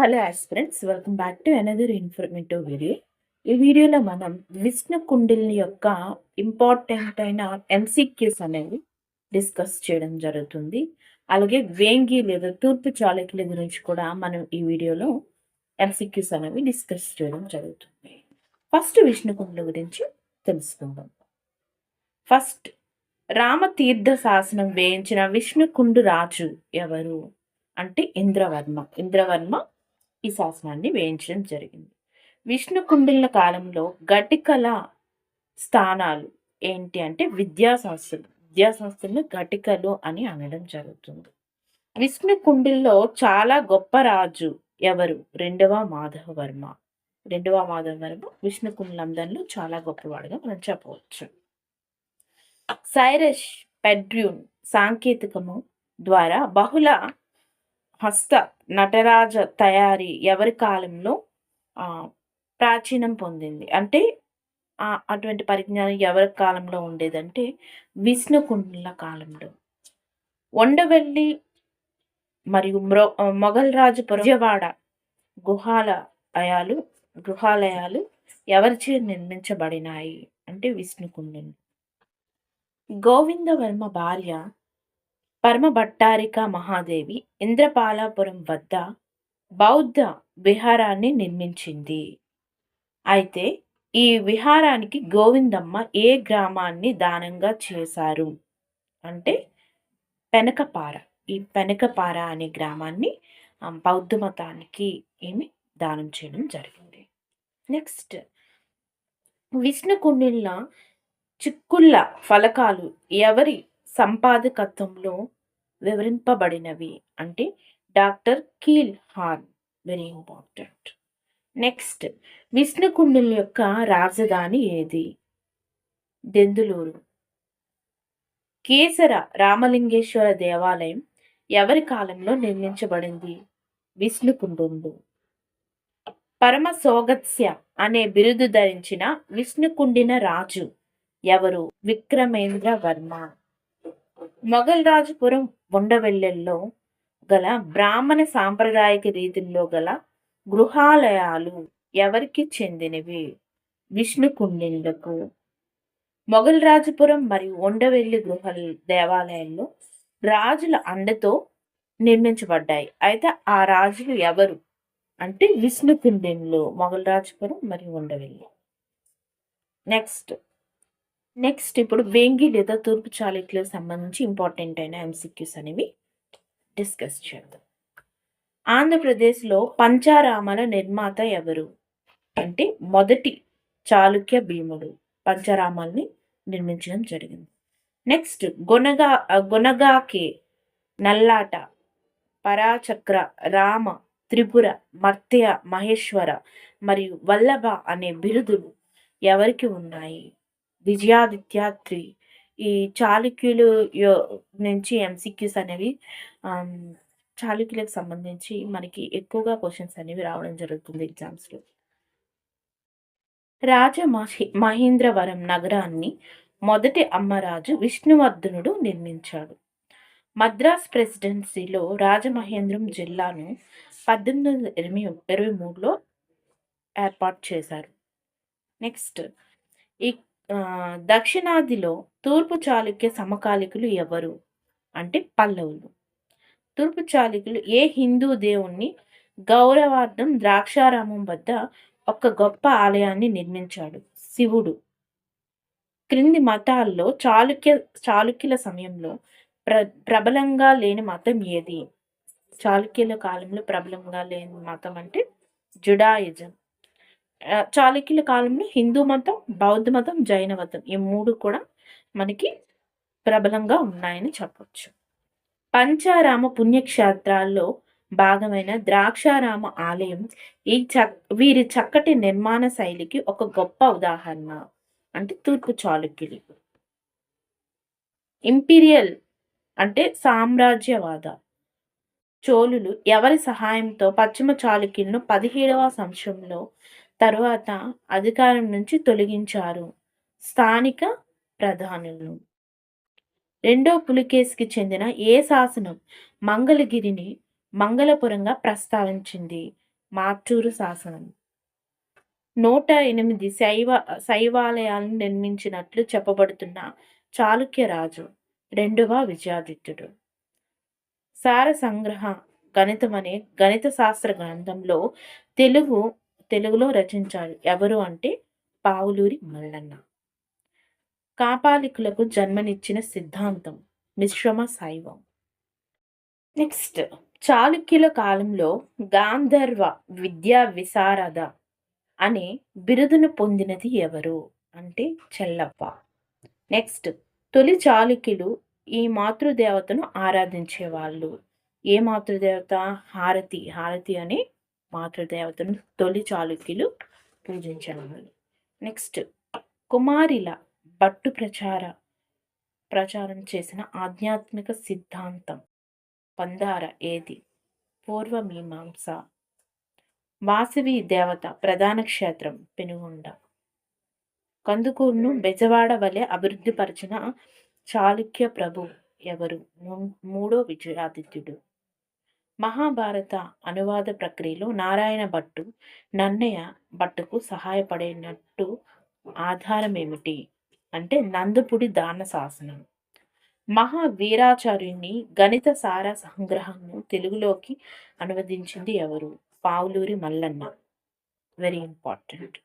Hello aspirants welcome back to another informative video ఈ వీడియోలో మనం విష్ణు కుండిల్ని యొక్క ఇంపార్టెంట్ అయిన ఎంసీక్యూస్ అనేవి డిస్కస్ చేయడం జరుగుతుంది. అలాగే వేంగి లేదా తూర్పు చాళుక్యుల గురించి కూడా మనం ఈ వీడియోలో ఎంసీక్యూస్ అనేవి డిస్కస్ చేయడం జరుగుతుంది. ఫస్ట్ విష్ణు కుండుల గురించి తెలుసుకుందాం. ఫస్ట్ రామతీర్థ శాసనం వేయించిన విష్ణుకుండు రాజు ఎవరు? అంటే ఇంద్రవర్మ. ఇంద్రవర్మ ఈ శాసనాన్ని వేయించడం జరిగింది. విష్ణుకుండిల కాలంలో ఘటికల స్థానాలు ఏంటి అంటే విద్యా సంస్థలు విద్యా సంస్థలను ఘటికలు అని అనడం జరుగుతుంది. విష్ణు కుండిల్లో చాలా గొప్ప రాజు ఎవరు? రెండవ మాధవవర్మ. రెండవ మాధవవర్మ విష్ణు కుండలందరిలో చాలా గొప్పవాడుగా మనం చెప్పవచ్చు. సైరస్ పెడ్రూన్ సాంకేతికము ద్వారా బహుళ హస్త నటరాజ తయారీ ఎవరి కాలంలో ప్రాచీనం పొందింది? అంటే అటువంటి పరిజ్ఞానం ఎవరి కాలంలో ఉండేదంటే విష్ణుకుండుల కాలంలో. వండవెల్లి మరియు మ్రో మొఘల్ పురజవాడ గుహాల గుహాలయాలు గృహాలయాలు ఎవరిచే నిర్మించబడినాయి? అంటే విష్ణుకుండులు గోవిందవర్మ భార్య పరమభట్టారిక మహాదేవి ఇంద్రపాలాపురం వద్ద బౌద్ధ విహారాన్ని నిర్మించింది. అయితే ఈ విహారానికి గోవిందమ్మ ఏ గ్రామాన్ని దానంగా చేశారు? అంటే పెనకపార. ఈ పెనకపార అనే గ్రామాన్ని బౌద్ధ మతానికి ఏమి దానం చేయడం జరిగింది. నెక్స్ట్ విష్ణుకుండిల చిక్కుళ్ళ ఫలకాలు ఎవరి సంపాదకత్వంలో వివరింపబడినవి అంటే doctor Kielhorn very important. Next విష్ణుకుండుల యొక్క రాజధాని ఏది? దెందులూరు కేసర రామలింగేశ్వర దేవాలయం ఎవరి కాలంలో నిర్మించబడింది? విష్ణుకుండులు. పరమ సోగత్స్య అనే బిరుదు ధరించిన విష్ణుకుండిన రాజు ఎవరు? విక్రమేంద్ర వర్మ. మొఘల్ రాజపురం ఉండవెల్లెల్లో గల బ్రాహ్మణ సాంప్రదాయక రీతుల్లో గల గృహాలయాలు ఎవరికి చెందినవి? విష్ణుకుండిలకు మొఘల్రాజుపురం మరియు ఉండవెల్లి గృహ దేవాలయాల్లో రాజుల అండతో నిర్మించబడ్డాయి. అయితే ఆ రాజులు ఎవరు? అంటే విష్ణుకుండిన్లు మొఘల్ రాజపురం మరియు ఉండవెల్లి నెక్స్ట్. నెక్స్ట్ ఇప్పుడు వేంగి లేదా తూర్పు చాళుక్యులకు సంబంధించి ఇంపార్టెంట్ అయిన ఎంసీక్యూస్ అనేవి డిస్కస్ చేద్దాం. ఆంధ్రప్రదేశ్లో పంచారామాల నిర్మాత ఎవరు? అంటే మొదటి చాళుక్య భీముడు పంచారామాల్ని నిర్మించడం జరిగింది. నెక్స్ట్ గొనగా గొనగాకే నల్లాట పరాచక్ర రామ త్రిపుర మర్త్య మహేశ్వర మరియు వల్లభ అనే బిరుదులు ఎవరికి ఉన్నాయి? విజయాదిత్య త్రీ. ఈ చాళుక్యులు యో- నుంచి ఎంసీక్యూస్ అనేవి చాళుక్యులకు సంబంధించి మనకి ఎక్కువగా క్వశ్చన్స్ అనేవి రావడం జరుగుతుంది ఎగ్జామ్స్లో రాజ మహి- మహేంద్రవరం నగరాన్ని మొదటి అమ్మరాజు విష్ణువర్ధనుడు నిర్మించాడు. మద్రాస్ ప్రెసిడెన్సీలో రాజమహేంద్రం జిల్లాను పద్దెనిమిది వందల ఇరవై ఇరవై మూడులో ఏర్పాటు చేశారు. నెక్స్ట్ ఈ దక్షిణాదిలో తూర్పు చాళుక్య సమకాలికులు ఎవరు? అంటే పల్లవులు. తూర్పు చాళుక్యులు ఏ హిందూ దేవుణ్ణి గౌరవార్థం ద్రాక్షారామం వద్ద ఒక గొప్ప ఆలయాన్ని నిర్మించాడు? శివుడు. క్రింది మతాల్లో చాళుక్య చాళుక్యుల సమయంలో ప్ర ప్రబలంగా లేని మతం ఏది? చాళుక్యుల కాలంలో ప్రబలంగా లేని మతం అంటే జుడాయిజం. చాళుక్యుల కాలంలో హిందూ మతం బౌద్ధ మతం జైన మతం ఈ మూడు కూడా మనకి ప్రబలంగా ఉన్నాయని చెప్పవచ్చు పంచారామ పుణ్యక్షేత్రాల్లో భాగమైన ద్రాక్షారామ ఆలయం ఈ చక్ వీరి చక్కటి నిర్మాణ శైలికి ఒక గొప్ప ఉదాహరణ అంటే తూర్పు చాళుక్యులు. ఇంపీరియల్ అంటే సామ్రాజ్యవాద. చోళులు ఎవరి సహాయంతో పశ్చిమ చాళుక్యులను పదిహేడవ సంవత్సరంలో తరువాత అధికారం నుంచి తొలగించారు స్థానిక ప్రధానులు. రెండో పులికేసికి చెందిన ఏ శాసనం మంగళగిరిని మంగళపురంగా ప్రస్తావించింది? మార్చూరు శాసనం. నూట ఎనిమిది శైవ శైవాలయాలను నిర్మించినట్లు చెప్పబడుతున్న చాళుక్యరాజు రెండవ విజయాదిత్యుడు. సార సంగ్రహ గణితం అనే గణిత శాస్త్ర గ్రంథంలో తెలుగు తెలుగులో రచించాడు. ఎవరు అంటే పావులూరి మల్లన్న. కాపాలికులకు జన్మనిచ్చిన సిద్ధాంతం మిశ్రమ శైవం. నెక్స్ట్ చాళుక్యుల కాలంలో గాంధర్వ విద్యా విశారద అనే బిరుదును పొందినది ఎవరు అంటే చెల్లప్ప. నెక్స్ట్ తొలి చాళుక్యులు ఈ మాతృదేవతను ఆరాధించేవాళ్ళు. ఏ మాతృదేవత? హారతి. హారతి అనే మాతృదేవతను తొలి చాళుక్యులు పూజించడం నెక్స్ట్ కుమారిల భట్టు ప్రచార ప్రచారం చేసిన ఆధ్యాత్మిక సిద్ధాంతం. పందార ఏది? పూర్వమీమాంస వాసవి దేవత ప్రధాన క్షేత్రం పెనుగొండ. కందుకూరును బెజవాడ వలె అభివృద్ధిపరిచిన చాళుక్య ప్రభు ఎవరు? మూ- మూడో విజయాదిత్యుడు. మహాభారత అనువాద ప్రక్రియలో నారాయణ భట్టు నన్నయ్య భట్టుకు సహాయపడేటట్టు ఆధారం ఏమిటి అంటే నందుపుడి దాన శాసనం. మహావీరాచార్యుని గణిత సార సంగ్రహంను తెలుగులోకి అనువదించింది ఎవరు? పావులూరి మల్లన్న. Very important